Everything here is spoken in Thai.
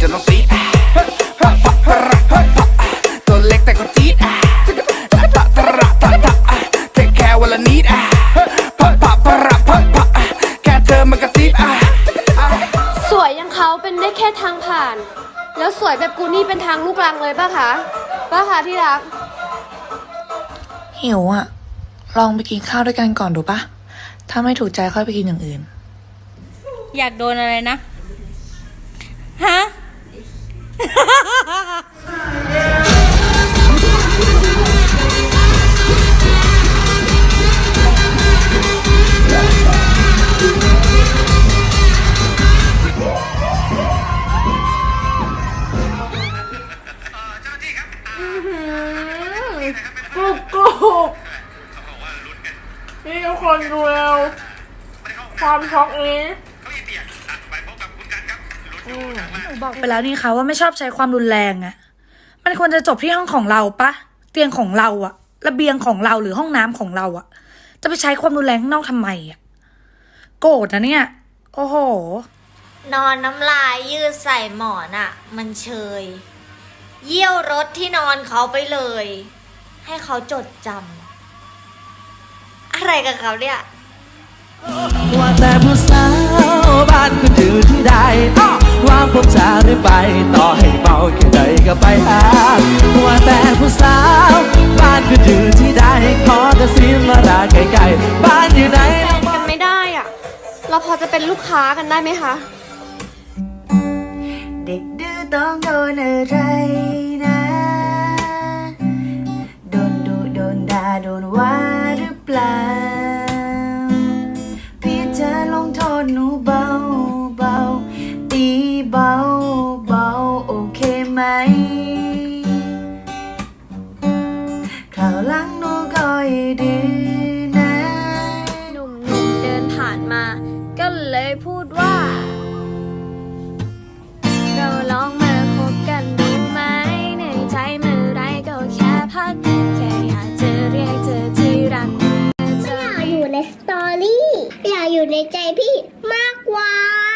จนต้องซีดอะฮะฮะฮะฮะฮะฮะตัวเล็กแต่ก็จี๊ดอะตะตะตะระตะตะอะเทคแคร์วันละนิดอะฮะฮะฮะฮะฮะฮะฮะอะแค่เธอมันก็ซีดอะอะสวยอย่างเขาเป็นได้แค่ทางผ่าน แล้วสวยแบบกูนี่เป็นทางลูกรังเลยป่ะคะป่ะคะที่รัก หิวอะลองไปกินข้าวด้วยกันก่อนดูปะถ้าไม่ถูกใจค่อยไปกินอย่างอื่น อยากโดนอะไรนะ ฮะ กรุบกรุบนี่ทุกคนดูแล้วความช็อกนี้ บอกไปแล้วนี่คะว่าไม่ชอบใช้ความรุนแรงอะมันควรจะจบที่ห้องของเราปะเตียงของเราอะระเบียงของเราหรือห้องน้ำของเราอะจะไปใช้ความรุนแรงข้างนอกทำไมอะโกรธนะเนี่ย โอ้โห นอนน้ำลายยืดใส่หมอนอะ่ะมันเชย เยี่ยวรถที่นอนเขาไปเลย ให้เขาจดจำอะไรกับเขาเนี่ยว่าแต่ผู้สาวบ้านคุณอยู่ที่ใด ก็ไปหาว่าแต่ผู้สาว บ้านคุณอยู่ที่ใดขอกระซิบมาลาไกลๆบ้านอยู่ไหนกันไม่ได้อะเราพอจะเป็นลูกค้ากันได้ไหมคะ เด็กดื้อต้องโดนอะไรนะ โดนดุโดนด่าโดนว่า ไหมข่าวหลังหนูก็ยดีนะหนุ่มๆเดินผ่านมา ก็เลยพูดว่า เราลองมาคบกันดูไหมในใจเมื่อไรก็แค่พัก แค่อยากจะเรียกเธอที่รักไม่อยากอยู่ในสตอรี่ อยากอยู่ในใจพี่มากกว่า